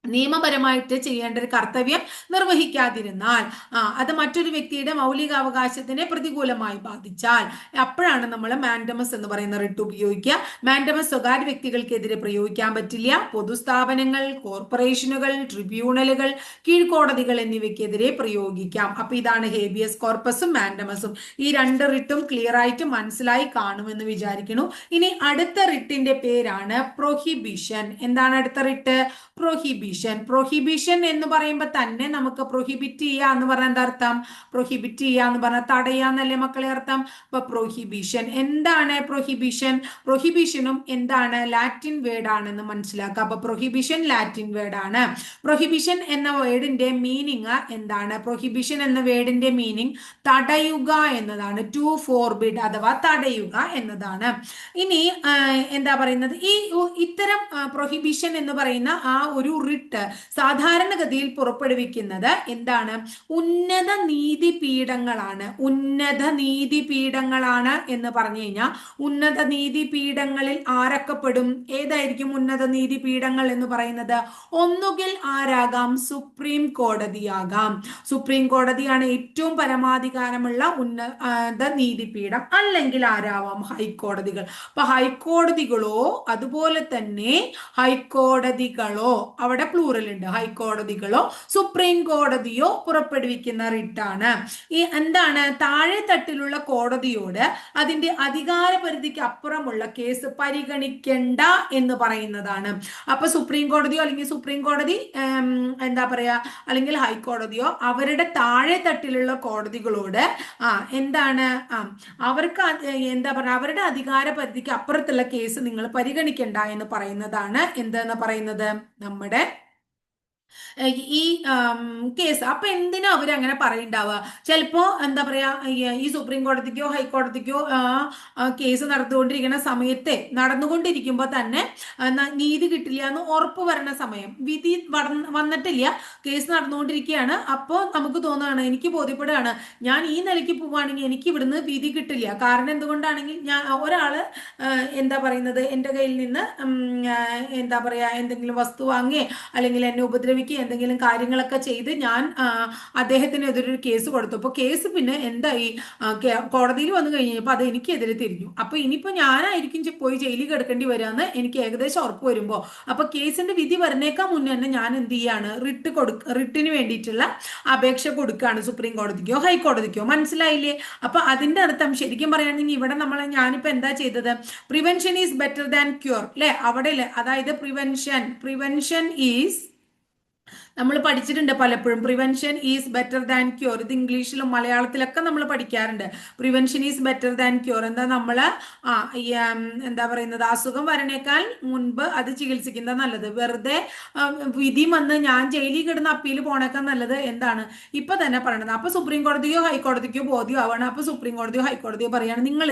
നിയമപരമായിട്ട് ചെയ്യേണ്ട ഒരു കർത്തവ്യം നിർവഹിക്കാതിരുന്നാൽ അത് മറ്റൊരു വ്യക്തിയുടെ മൗലികാവകാശത്തിനെ പ്രതികൂലമായി ബാധിച്ചാൽ അപ്പോഴാണ് നമ്മൾ മാൻഡമസ് എന്ന് പറയുന്ന റിട്ട് ഉപയോഗിക്കുക. മാൻഡമസ് സ്വകാര്യ വ്യക്തികൾക്കെതിരെ പ്രയോഗിക്കാൻ പറ്റില്ല. പൊതുസ്ഥാപനങ്ങൾ കോർപ്പറേഷനുകൾ ട്രിബ്യൂണലുകൾ കീഴ്ക്കോടതികൾ എന്നിവയ്ക്കെതിരെ പ്രയോഗിക്കാം. അപ്പൊ ഇതാണ് ഹേബിയസ് കോർപ്പസും മാൻഡമസും. ഈ രണ്ട് റിട്ടും ക്ലിയർ ആയിട്ട് മനസ്സിലായി കാണുമെന്ന് വിചാരിക്കുന്നു. ഇനി അടുത്ത റിട്ടിന്റെ പേരാണ് പ്രോഹിബിഷൻ. എന്താണ് അടുത്ത റിട്ട്? പ്രൊഹിബിഷൻ. പ്രൊഹിബിഷൻ പ്രൊഹിബിഷൻ എന്ന് പറയുമ്പോൾ തന്നെ നമുക്ക് പ്രൊഹിബിറ്റ് ചെയ്യുക എന്ന് പറഞ്ഞാൽ എന്താ അർത്ഥം? പ്രൊഹിബിറ്റ് ചെയ്യുക എന്ന് പറഞ്ഞാൽ തടയുക എന്നല്ലേ മക്കളെ അർത്ഥം? അപ്പൊ പ്രൊഹിബിഷൻ എന്താണ് പ്രൊഹിബിഷൻ പ്രൊഹിബിഷനും എന്താണ്? ലാറ്റിൻ വേർഡ് ആണെന്ന് മനസ്സിലാക്കുക അപ്പൊ പ്രൊഹിബിഷൻ ലാറ്റിൻ വേർഡ് ആണ്. പ്രൊഹിബിഷൻ എന്ന വേർഡിന്റെ മീനിങ് എന്താണ്? പ്രൊഹിബിഷൻ എന്ന വേർഡിന്റെ മീനിങ് തടയുക എന്നതാണ്. ടു ഫോർബിഡ് അഥവാ തടയുക എന്നതാണ്. ഇനി എന്താ പറയുന്നത്? ഈ ഇത്തരം പ്രൊഹിബിഷൻ എന്ന് പറയുന്ന ആ ഒരു റിട്ട് സാധാരണഗതിയിൽ പുറപ്പെടുവിക്കുന്നത് എന്താണ്? ഉന്നത നീതിപീഠങ്ങളാണ് ഉന്നത നീതിപീഠങ്ങളാണ് എന്ന് പറഞ്ഞു കഴിഞ്ഞാൽ ഉന്നത നീതിപീഠങ്ങളിൽ പീഠങ്ങളിൽ ആരക്കപ്പെടും? ഏതായിരിക്കും ഉന്നത നീതിപീഠങ്ങൾ എന്ന് പറയുന്നത്? ഒന്നുകിൽ ആരാകാം? സുപ്രീം കോടതിയാകാം. സുപ്രീം കോടതിയാണ് ഏറ്റവും പരമാധികാരമുള്ള ഉന്നത നീതിപീഠം അല്ലെങ്കിൽ ആരാവാം? ഹൈക്കോടതികൾ. അപ്പൊ ഹൈക്കോടതികളോ അതുപോലെ തന്നെ ഹൈക്കോടതികളോ അവിടെ പ്ലൂറൽ ഉണ്ട്. ഹൈക്കോടതികളോ സുപ്രീം കോടതിയോ പുറപ്പെടുവിക്കുന്ന റിട്ടാണ്. ഈ എന്താണ്? താഴെ തട്ടിലുള്ള കോടതിയോട് അതിന്റെ അധികാര പരിധിക്ക് അപ്പുറമുള്ള കേസ് പരിഗണിക്കേണ്ട എന്ന് പറയുന്നതാണ്. അപ്പൊ സുപ്രീം കോടതിയോ അല്ലെങ്കിൽ സുപ്രീം കോടതി എന്താ പറയാ അല്ലെങ്കിൽ ഹൈക്കോടതിയോ അവരുടെ താഴെ തട്ടിലുള്ള കോടതികളോട് ആ എന്താണ് ആ അവർക്ക് എന്താ പറയുക അവരുടെ അധികാര പരിധിക്ക് അപ്പുറത്തുള്ള കേസ് നിങ്ങൾ പരിഗണിക്കേണ്ട എന്ന് പറയുന്നതാണ് എന്തെന്ന് പറയുന്നത്? നമ്മുടെ ഈ കേസ്. അപ്പൊ എന്തിനാ അവർ അങ്ങനെ പറയുണ്ടാവുക? ചിലപ്പോ എന്താ പറയാ ഈ സുപ്രീം കോടതിക്കോ ഹൈക്കോടതിക്കോ കേസ് നടന്നുകൊണ്ടിരിക്കുന്ന സമയത്തെ നടന്നുകൊണ്ടിരിക്കുമ്പോൾ തന്നെ നീതി കിട്ടില്ല എന്ന് ഉറപ്പ് വരണ സമയം. വിധി വന്നിട്ടില്ല. കേസ് നടന്നുകൊണ്ടിരിക്കുകയാണ് അപ്പോൾ നമുക്ക് തോന്നുകയാണ് എനിക്ക് ബോധ്യപ്പെടുകയാണ് ഞാൻ ഈ നിലയ്ക്ക് പോവുകയാണെങ്കിൽ എനിക്ക് ഇവിടുന്ന് വിധി കിട്ടില്ല. കാരണം എന്തുകൊണ്ടാണെങ്കിൽ ഞാൻ ഒരാൾ എന്താ പറയുന്നത് എന്റെ കയ്യിൽ നിന്ന് എന്താ പറയാ എന്തെങ്കിലും വസ്തു വാങ്ങി അല്ലെങ്കിൽ എന്നെ ഉപദ്രവിക്കുക എന്തെങ്കിലും കാര്യങ്ങളൊക്കെ ചെയ്ത് ഞാൻ അദ്ദേഹത്തിനെതിരെ ഒരു കേസ് കൊടുത്തു. അപ്പോൾ കേസ് പിന്നെ എന്തായി കോടതിയിൽ വന്നു കഴിഞ്ഞപ്പോൾ അത് എനിക്കെതിരെ തിരിഞ്ഞു. അപ്പോൾ ഇനിയിപ്പോൾ ഞാനായിരിക്കും പോയി ജയിലിൽ കിടക്കേണ്ടി വരാമെന്ന് എനിക്ക് ഏകദേശം ഉറപ്പ് വരുമ്പോൾ അപ്പോൾ കേസിന്റെ വിധി വരണേക്കാൾ മുന്നേ തന്നെ ഞാൻ എന്ത് ചെയ്യാണ്? റിട്ട് കൊടുക്ക റിട്ടിന് വേണ്ടിയിട്ടുള്ള അപേക്ഷ കൊടുക്കുകയാണ് സുപ്രീം കോടതിക്കോ ഹൈക്കോടതിക്കോ. മനസ്സിലായില്ലേ? അപ്പൊ അതിന്റെ അർത്ഥം ശരിക്കും പറയുകയാണെങ്കിൽ ഇവിടെ നമ്മൾ ഞാനിപ്പോ എന്താ ചെയ്തത്? Prevention is better than cure അല്ലെ അവിടെ അതായത് പ്രിവെൻഷൻ പ്രിവെൻഷൻ ഈസ് നമ്മൾ പഠിച്ചിട്ടുണ്ട് പലപ്പോഴും. Prevention is better than cure ഇത് ഇംഗ്ലീഷിലും മലയാളത്തിലൊക്കെ നമ്മൾ പഠിക്കാറുണ്ട്. Prevention is better than cure എന്താ നമ്മൾ ആ എന്താ പറയുന്നത്? അസുഖം വരണേക്കാൾ മുൻപ് അത് ചികിത്സിക്കുന്നത് നല്ലത്. വെറുതെ വിധി വന്ന് ഞാൻ ജയിലിൽ കിടന്ന് അപ്പീൽ പോണേക്കാൾ നല്ലത് എന്താണ്? ഇപ്പൊ തന്നെ പറയണത്. അപ്പൊ സുപ്രീം കോടതിയോ ഹൈക്കോടതിക്കോ ബോധ്യം ആവണം. അപ്പൊ സുപ്രീം കോടതിയോ ഹൈക്കോടതിയോ പറയാണ് നിങ്ങൾ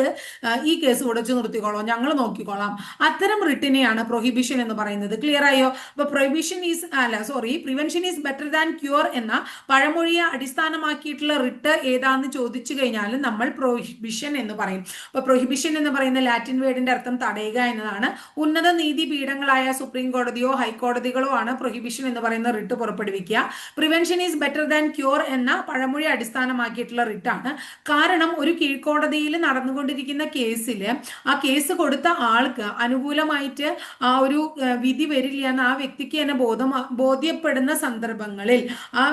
ഈ കേസ് ഉടച്ചു നിർത്തിക്കോളാം. ഞങ്ങൾ നോക്കിക്കോളാം. അത്തരം റിട്ടിനെയാണ് പ്രൊഹിബിഷൻ എന്ന് പറയുന്നത്. ക്ലിയർ ആയോ? അപ്പൊ പ്രൊഹിബിഷൻ ഈസ് അല്ല sorry prevention prevention is better than cure എന്ന പഴമൊഴിയെ അടിസ്ഥാനമാക്കിയിട്ടുള്ള റിട്ട് ഏതാന്ന് ചോദിച്ചു കഴിഞ്ഞാൽ നമ്മൾ പ്രൊഹിബിഷൻ എന്ന് പറയും. അപ്പൊ പ്രൊഹിബിഷൻ എന്ന് പറയുന്ന ലാറ്റിൻ വേർഡിന്റെ അർത്ഥം തടയുക എന്നതാണ്. ഉന്നത നീതി പീഠങ്ങളായ സുപ്രീം കോടതിയോ ഹൈക്കോടതികളോ ആണ് പ്രൊഹിബിഷൻ എന്ന് പറയുന്ന writ പുറപ്പെടുവിക്കുക. Prevention is better than cure എന്ന പഴമൊഴി അടിസ്ഥാനമാക്കിയിട്ടുള്ള റിട്ടാണ്. കാരണം ഒരു കീഴ്ക്കോടതിയിൽ നടന്നുകൊണ്ടിരിക്കുന്ന കേസിൽ ആ കേസ് കൊടുത്ത ആൾക്ക് അനുകൂലമായിട്ട് ആ ഒരു വിധി വരില്ല എന്ന് ആ വ്യക്തിക്ക് തന്നെ ബോധം ബോധ്യപ്പെടുന്ന സന്ദർഭങ്ങളിൽ. ആ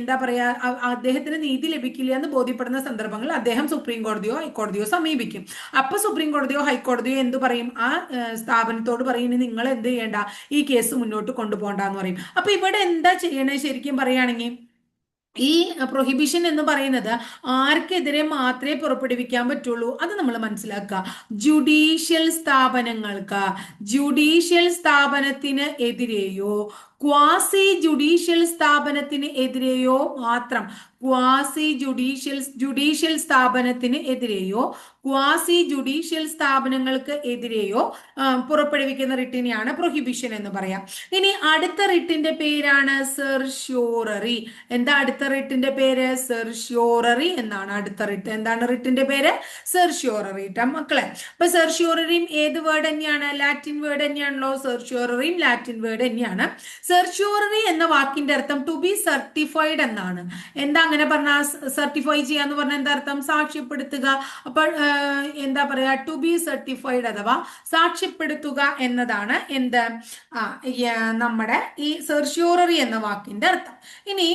എന്താ പറയാ അദ്ദേഹത്തിന് നീതി ലഭിക്കില്ല എന്ന് ബോധ്യപ്പെടുന്ന സന്ദർഭങ്ങളിൽ അദ്ദേഹം സുപ്രീം കോടതിയോ ഹൈക്കോടതിയോ സമീപിക്കും. അപ്പൊ സുപ്രീം കോടതിയോ ഹൈക്കോടതിയോ എന്ത് പറയും? ആ സ്ഥാപനത്തോട് പറയും നിങ്ങൾ എന്ത് ചെയ്യേണ്ട? ഈ കേസ് മുന്നോട്ട് കൊണ്ടുപോകണ്ടെന്ന് പറയും. അപ്പൊ ഇവിടെ എന്താ ചെയ്യണേ ശരിക്കും പറയുകയാണെങ്കിൽ? ഈ പ്രൊഹിബിഷൻ എന്ന് പറയുന്നത് ആർക്കെതിരെ മാത്രമേ പുറപ്പെടുവിക്കാൻ പറ്റുള്ളൂ? അത് നമ്മൾ മനസ്സിലാക്കുക. ജുഡീഷ്യൽ സ്ഥാപനങ്ങൾക്ക് ജുഡീഷ്യൽ സ്ഥാപനത്തിന് എതിരെയോ? ക്വാസി ജുഡീഷ്യൽ സ്ഥാപനത്തിന് എതിരെയോ മാത്രം? ക്വാസി ജുഡീഷ്യൽ ജുഡീഷ്യൽ സ്ഥാപനത്തിന് എതിരെയോ ക്വാസി ജുഡീഷ്യൽ സ്ഥാപനങ്ങൾക്ക് എതിരെയോ പുറപ്പെടുവിക്കുന്ന റിട്ടിനെയാണ് പ്രൊഹിബിഷൻ എന്ന് പറയാം. ഇനി അടുത്ത റിട്ടിന്റെ പേരാണ് സെർഷ്യോററി എന്താ അടുത്ത റിട്ടിന്റെ പേര്? സെർഷ്യോററി എന്നാണ് അടുത്ത റിട്ട്. എന്താണ് റിട്ടിന്റെ പേര്? സെർഷ്യോററി ട്ടാ മക്കളെ. അപ്പൊ സെർഷ്യോററിയും ഏത് വേർഡ് തന്നെയാണ്? ലാറ്റിൻ വേർഡ് തന്നെയാണല്ലോ. സെർഷ്യോററിയും ലാറ്റിൻ വേർഡ് തന്നെയാണ്. സെർഷ്യോററി എന്ന വാക്കിന്റെ അർത്ഥം ടു ബി സർട്ടിഫൈഡ് എന്നാണ്. എന്താ അങ്ങനെ പറഞ്ഞാൽ സർട്ടിഫൈ ചെയ്യാന്ന് പറഞ്ഞ എന്താ അർത്ഥം? സാക്ഷ്യപ്പെടുത്തുക. അപ്പോൾ എന്താ പറയാ ടു ബി സർട്ടിഫൈഡ് അഥവാ സാക്ഷ്യപ്പെടുത്തുക എന്നതാണ് എന്ത്? നമ്മുടെ ഈ സെർഷ്യൂററി എന്ന വാക്കിന്റെ അർത്ഥം. ഇനി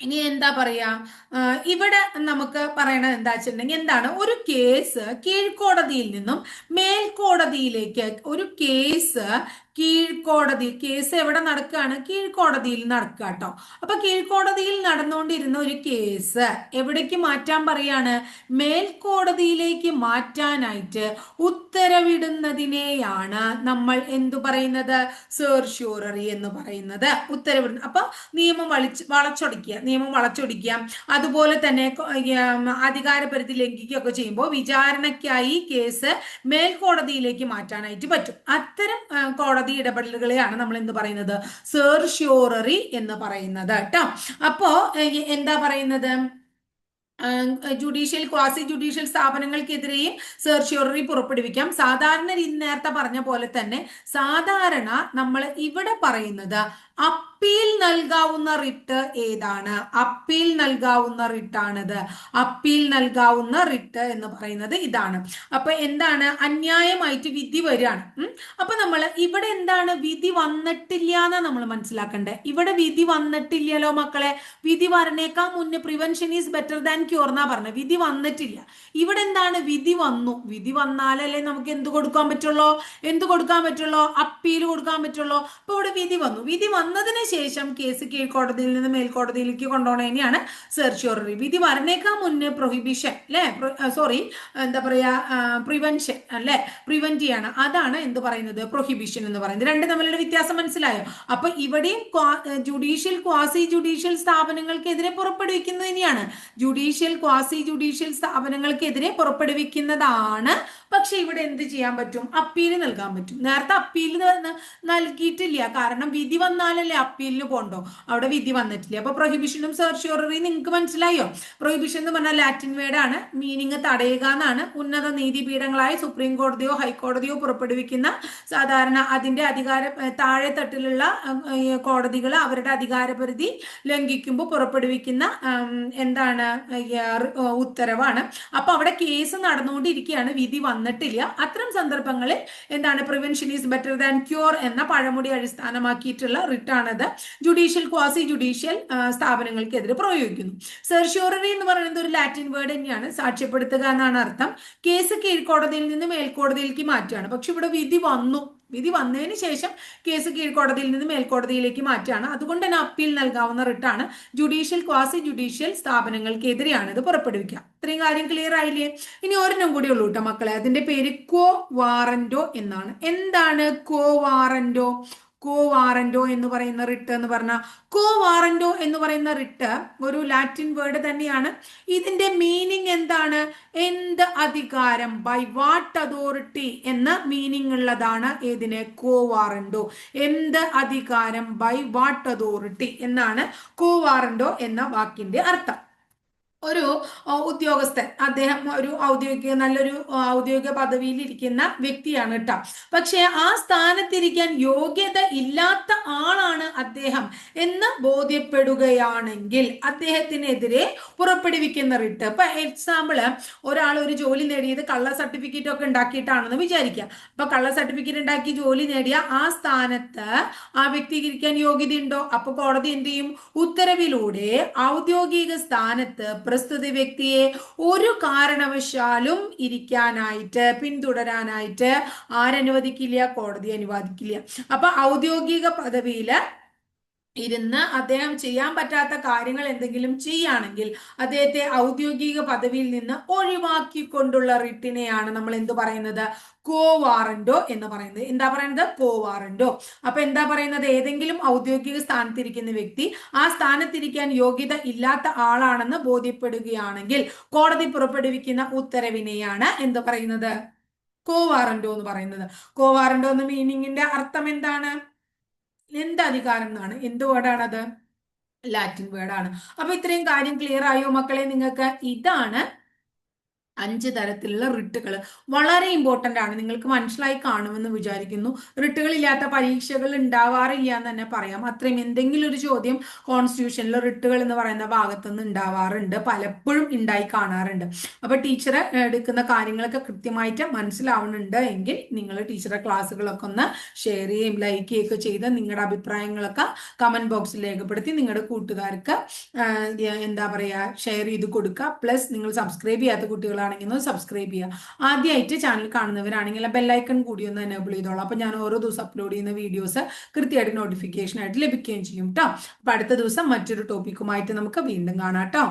ഇനി എന്താ പറയാ ഇവിടെ നമുക്ക് പറയണത് എന്താ വെച്ചിട്ടുണ്ടെങ്കിൽ എന്താണ്? ഒരു കേസ് കീഴ്ക്കോടതിയിൽ നിന്നും മേൽക്കോടതിയിലേക്ക് ഒരു കേസ് കീഴ്ക്കോടതി കേസ് എവിടെ നടക്കുകയാണ് കീഴ്ക്കോടതിയിൽ നടക്കുക കേട്ടോ അപ്പൊ കീഴ്ക്കോടതിയിൽ നടന്നുകൊണ്ടിരുന്ന ഒരു കേസ് എവിടേക്ക് മാറ്റാൻ പറയാണ്? മേൽക്കോടതിയിലേക്ക് മാറ്റാനായിട്ട് ഉത്തരവിടുന്നതിനെയാണ് നമ്മൾ എന്തു പറയുന്നത്? സെർഷ്യൂററി എന്ന് പറയുന്നത്. ഉത്തരവിടുന്ന അപ്പൊ നിയമം വലിച്ച് വളച്ചൊടിക്കുക നിയമം വളച്ചൊടിക്കുക. അതുപോലെ തന്നെ അധികാരപരിധി ലംഘിക്കുകയൊക്കെ ചെയ്യുമ്പോൾ വിചാരണയ്ക്കായി കേസ് മേൽക്കോടതിയിലേക്ക് മാറ്റാനായിട്ട് പറ്റും. അത്തരം കോടതി കോടതി ഇടപെടലുകളെയാണ് നമ്മൾ എന്ത് പറയുന്നത്? സെർഷ്യോററി എന്ന് പറയുന്നത് കേട്ടോ. അപ്പോ എന്താ പറയുന്നത്? ജുഡീഷ്യൽ ക്വാസി ജുഡീഷ്യൽ സ്ഥാപനങ്ങൾക്കെതിരെയും സെർഷ്യോററി പുറപ്പെടുവിക്കാം. സാധാരണ രീതി നേരത്തെ പറഞ്ഞ പോലെ തന്നെ സാധാരണ നമ്മൾ ഇവിടെ പറയുന്നത് അപ്പ അപ്പീൽ നൽകാവുന്ന റിട്ട് ഏതാണ്? അപ്പീൽ നൽകാവുന്ന റിട്ടാണിത്. അപ്പീൽ നൽകാവുന്ന റിട്ട് എന്ന് പറയുന്നത് ഇതാണ്. അപ്പൊ എന്താണ്? അന്യായമായിട്ട് വിധി വരികയാണ്. അപ്പൊ നമ്മൾ ഇവിടെ എന്താണ്? വിധി വന്നിട്ടില്ല എന്ന് നമ്മൾ മനസ്സിലാക്കണ്ടേ. ഇവിടെ വിധി വന്നിട്ടില്ലല്ലോ മക്കളെ. വിധി വരണേക്കാൾ മുന്നേ prevention is better than cure എന്നാ പറഞ്ഞത് വിധി വന്നിട്ടില്ല. ഇവിടെ എന്താണ്? വിധി വന്നു. വിധി വന്നാലല്ലേ നമുക്ക് എന്ത് കൊടുക്കാൻ പറ്റുള്ളൂ? എന്ത് കൊടുക്കാൻ പറ്റുള്ളൂ? അപ്പീൽ കൊടുക്കാൻ പറ്റുള്ളൂ. അപ്പൊ ഇവിടെ വിധി വന്നു. വിധി വന്നതിന് ശേഷം കേസ് കീഴ്ക്കോടതിയിൽ നിന്ന് മേൽക്കോടതിയിലേക്ക് കൊണ്ടുപോകണേനെയാണ് സെർച്ച്യോററി വിധി വരണേക്കാൾ മുന്നേ പ്രൊഹിബിഷൻ അല്ലെ സോറി എന്താ പറയാ പ്രിവെൻഷൻ അല്ലെ പ്രിവെന്റ് ചെയ്യാണ്. അതാണ് എന്ത് പറയുന്നത്? പ്രൊഹിബിഷൻ എന്ന് പറയുന്നത്. രണ്ട് തമ്മിലുള്ള വ്യത്യാസം മനസ്സിലായോ? അപ്പൊ ഇവിടെയും ജുഡീഷ്യൽ ക്വാസി ജുഡീഷ്യൽ സ്ഥാപനങ്ങൾക്കെതിരെ പുറപ്പെടുവിക്കുന്നതിനെയാണ്. ജുഡീഷ്യൽ ക്വാസി ജുഡീഷ്യൽ സ്ഥാപനങ്ങൾക്കെതിരെ പുറപ്പെടുവിക്കുന്നതാണ്. പക്ഷെ ഇവിടെ എന്ത് ചെയ്യാൻ പറ്റും? അപ്പീൽ നൽകാൻ പറ്റും. നേരത്തെ അപ്പീൽ നൽകിയിട്ടില്ല. കാരണം വിധി വന്നാലല്ലേ അപ്പീലിന് പോണ്ടോ? അവിടെ വിധി വന്നിട്ടില്ല? അപ്പൊ പ്രൊഹിബിഷനും സെർച്ച്യോററി നിങ്ങൾക്ക് മനസ്സിലായോ? പ്രൊഹിബിഷൻ എന്ന് പറഞ്ഞാൽ ലാറ്റിൻ വേർഡാണ് മീനിങ് തടയുക എന്നാണ്. ഉന്നത നീതിപീഠങ്ങളായ സുപ്രീം കോടതിയോ ഹൈക്കോടതിയോ പുറപ്പെടുവിക്കുന്ന സാധാരണ അതിന്റെ അധികാര താഴെ തട്ടിലുള്ള കോടതികൾ അവരുടെ അധികാരപരിധി ലംഘിക്കുമ്പോൾ പുറപ്പെടുവിക്കുന്ന എന്താണ് ഉത്തരവാണ്. അപ്പൊ അവിടെ കേസ് നടന്നുകൊണ്ടിരിക്കുകയാണ്. വിധി വന്നിട്ടില്ല. അത്തരം സന്ദർഭങ്ങളിൽ എന്താണ് prevention is better than cure എന്ന പഴമൊഴി അടിസ്ഥാനമാക്കിയിട്ടുള്ള റിട്ടാണത് ജുഡീഷ്യൽ ക്വാസി ജുഡീഷ്യൽ സ്ഥാപനങ്ങൾക്കെതിരെ പ്രയോഗിക്കുന്നു. സെർഷ്യോററി എന്ന് പറയുന്നത് ഒരു ലാറ്റിൻ വേർഡ് തന്നെയാണ്. സാക്ഷ്യപ്പെടുത്തുക എന്നാണ് അർത്ഥം. കേസ് കീഴ്ക്കോടതിയിൽ നിന്ന് മേൽക്കോടതിയിലേക്ക് മാറ്റുകയാണ്. പക്ഷെ ഇവിടെ വിധി വന്നു. വിധി വന്നതിന് ശേഷം കേസ് കീഴ്ക്കോടതിയിൽ നിന്ന് മേൽക്കോടതിയിലേക്ക് മാറ്റുകയാണ്. അതുകൊണ്ട് തന്നെ അപ്പീൽ നൽകാവുന്ന റിട്ടാണ്. ജുഡീഷ്യൽ ക്വാസി ജുഡീഷ്യൽ സ്ഥാപനങ്ങൾക്കെതിരെയാണ് ഇത് പുറപ്പെടുവിക്കുക. ഇത്രയും കാര്യം ക്ലിയർ ആയില്ലേ? ഇനി ഒരെണ്ണം കൂടി ഉള്ളൂ കേട്ടോ മക്കളെ. അതിന്റെ പേര് കോ വാറന്റോ എന്നാണ്. എന്താണ് കോ വാറന്റോ കോ വാറന്റോ എന്ന് പറയുന്ന റിട്ട് എന്ന് പറഞ്ഞ കോ വാറന്റോ എന്ന് പറയുന്ന റിട്ട് ഒരു ലാറ്റിൻ വേർഡ് തന്നെയാണ്. ഇതിന്റെ മീനിങ് എന്താണ്? എന്ത് അധികാരം? ബൈ വാട്ട് അതോറിറ്റി എന്ന മീനിങ് ഉള്ളതാണ് ഏതിന് കോ വാറന്റോ എന്ത് അധികാരം? ബൈ വാട്ട് അതോറിറ്റി എന്നാണ് കോ വാറന്റോ എന്ന വാക്കിന്റെ അർത്ഥം. ഒരു ഉദ്യോഗസ്ഥൻ. അദ്ദേഹം ഒരു ഔദ്യോഗിക നല്ലൊരു ഔദ്യോഗിക പദവിയിൽ ഇരിക്കുന്ന വ്യക്തിയാണ് കേട്ടോ പക്ഷെ ആ സ്ഥാനത്തിരിക്കാൻ യോഗ്യത ഇല്ലാത്ത ആളാണ് അദ്ദേഹം എന്ന് ബോധ്യപ്പെടുകയാണെങ്കിൽ അദ്ദേഹത്തിനെതിരെ പുറപ്പെടുവിക്കുന്ന റിട്ട്. ഇപ്പൊ എക്സാമ്പിൾ ഒരാൾ ഒരു ജോലി നേടിയത് കള്ള സർട്ടിഫിക്കറ്റ് ഒക്കെ ഉണ്ടാക്കിയിട്ടാണെന്ന് വിചാരിക്കുക. അപ്പൊ കള്ള സർട്ടിഫിക്കറ്റ് ഉണ്ടാക്കി ജോലി നേടിയ ആ സ്ഥാനത്ത് ആ വ്യക്തിക്ക് ഇരിക്കാൻ യോഗ്യതയുണ്ടോ? അപ്പൊ കോടതി എന്ത് ചെയ്യും? ഉത്തരവിലൂടെ ഔദ്യോഗിക സ്ഥാനത്ത് പ്രസ്തുത വ്യക്തിയെ ഒരു കാരണവശാലും ഇരിക്കാനായിട്ട് പിന്തുടരാനായിട്ട് ആരനുവദിക്കില്ല കോടതി അനുവദിക്കില്ല. അപ്പൊ ഔദ്യോഗിക പദവിയിൽ ഇരുന്ന് അദ്ദേഹം ചെയ്യാൻ പറ്റാത്ത കാര്യങ്ങൾ എന്തെങ്കിലും ചെയ്യുകയാണെങ്കിൽ അദ്ദേഹത്തെ ഔദ്യോഗിക പദവിയിൽ നിന്ന് ഒഴിവാക്കിക്കൊണ്ടുള്ള റിട്ടിനെയാണ് നമ്മൾ എന്ത് പറയുന്നത്? കോ എന്ന് പറയുന്നത്. എന്താ പറയുന്നത്? കോ വാറന്റോ. അപ്പൊ എന്താ പറയുന്നത്? ഏതെങ്കിലും ഔദ്യോഗിക സ്ഥാനത്തിരിക്കുന്ന വ്യക്തി ആ സ്ഥാനത്തിരിക്കാൻ യോഗ്യത ഇല്ലാത്ത ആളാണെന്ന് ബോധ്യപ്പെടുകയാണെങ്കിൽ കോടതി പുറപ്പെടുവിക്കുന്ന ഉത്തരവിനെയാണ് എന്ത് പറയുന്നത്? കോ എന്ന് പറയുന്നത്. കോ വാറന്റോ എന്ന മീനിങ്ങിന്റെ അർത്ഥം എന്താണ്? എന്ത് അധികാരം എന്നാണ്. എന്ത് വേർഡാണത്? ലാറ്റിൻ വേർഡാണ്. അപ്പൊ ഇത്രയും കാര്യം ക്ലിയർ ആയോ മക്കളെ നിങ്ങൾക്ക്? ഇതാണ് അഞ്ച് തരത്തിലുള്ള റിട്ടുകൾ വളരെ ഇമ്പോർട്ടന്റ് ആണ്. നിങ്ങൾക്ക് മനസ്സിലായി കാണുമെന്ന് വിചാരിക്കുന്നു. റിട്ടുകൾ ഇല്ലാത്ത പരീക്ഷകൾ ഉണ്ടാവാറില്ല എന്ന് തന്നെ പറയാം. അത്രയും എന്തെങ്കിലും ഒരു ചോദ്യം കോൺസ്റ്റിറ്റ്യൂഷനിൽ റിട്ടുകൾ എന്ന് പറയുന്ന ഭാഗത്തു നിന്ന് ഉണ്ടാവാറുണ്ട്. പലപ്പോഴും ഉണ്ടായി കാണാറുണ്ട്. അപ്പൊ ടീച്ചർ എടുക്കുന്ന കാര്യങ്ങളൊക്കെ കൃത്യമായിട്ട് മനസ്സിലാവുന്നുണ്ട് എങ്കിൽ നിങ്ങൾ ടീച്ചറെ ക്ലാസ്സുകളൊക്കെ ഒന്ന് ഷെയർ ചെയ്യുകയും ലൈക്ക് ചെയ്യുകയൊക്കെ ചെയ്ത് നിങ്ങളുടെ അഭിപ്രായങ്ങളൊക്കെ കമന്റ് ബോക്സിൽ രേഖപ്പെടുത്തി നിങ്ങളുടെ കൂട്ടുകാർക്ക് എന്താ പറയുക ഷെയർ ചെയ്ത് കൊടുക്കുക. പ്ലസ് നിങ്ങൾ സബ്സ്ക്രൈബ് ചെയ്യാത്ത കുട്ടികളാണെങ്കിൽ ഒന്ന് സബ്സ്ക്രൈബ് ചെയ്യുക. ആദ്യമായിട്ട് ചാനൽ കാണുന്നവരാണെങ്കിൽ ബെല്ലൈക്കൺ കൂടി ഒന്ന് എനേബിൾ ചെയ്തോളാം. അപ്പോൾ ഞാൻ ഓരോ ദിവസം അപ്ലോഡ് ചെയ്യുന്ന വീഡിയോസ് കൃത്യമായിട്ട് നോട്ടിഫിക്കേഷൻ ആയിട്ട് ലഭിക്കുകയും ചെയ്യും കേട്ടോ അപ്പോൾ അടുത്ത ദിവസം മറ്റൊരു ടോപ്പിക്കുമായിട്ട് നമുക്ക് വീണ്ടും കാണാം കേട്ടോ